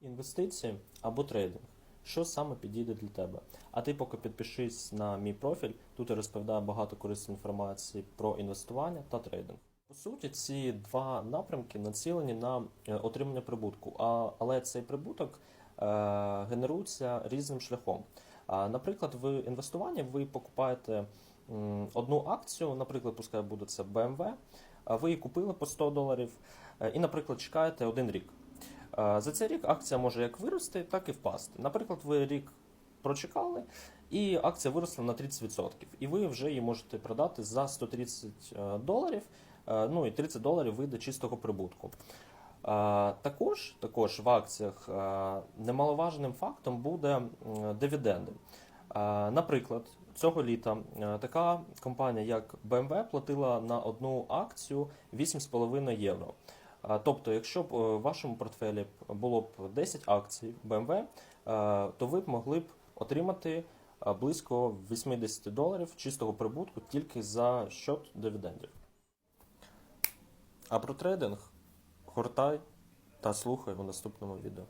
Інвестиції або трейдинг. Що саме підійде для тебе? А ти поки підпишись на мій профіль, тут я розповідаю багато корисної інформації про інвестування та трейдинг. По суті, ці два напрямки націлені на е, отримання прибутку, а, але цей прибуток е, генерується різним шляхом. Наприклад, в інвестуванні ви покупаєте одну акцію, наприклад, пускай буде це BMW, ви її купили по 100 доларів е, і, наприклад, чекаєте один рік. Е, За цей рік акція може як вирости, так і впасти. Наприклад, ви рік прочекали, і акція виросла на 30%, і ви вже її можете продати за 130 е, доларів. е, Ну і 30 доларів вийде чистого прибутку. Також, також в акціях немаловажним фактом буде дивіденди. Наприклад, цього літа така компанія, як BMW, платила на одну акцію 8,5 євро. Тобто, якщо б у в вашому портфелі було б 10 акцій BMW, е, то ви б могли б отримати е, близько 80 доларів чистого прибутку тільки за счет дивідендів. А про трейдинг гортай та слухай у наступному відео.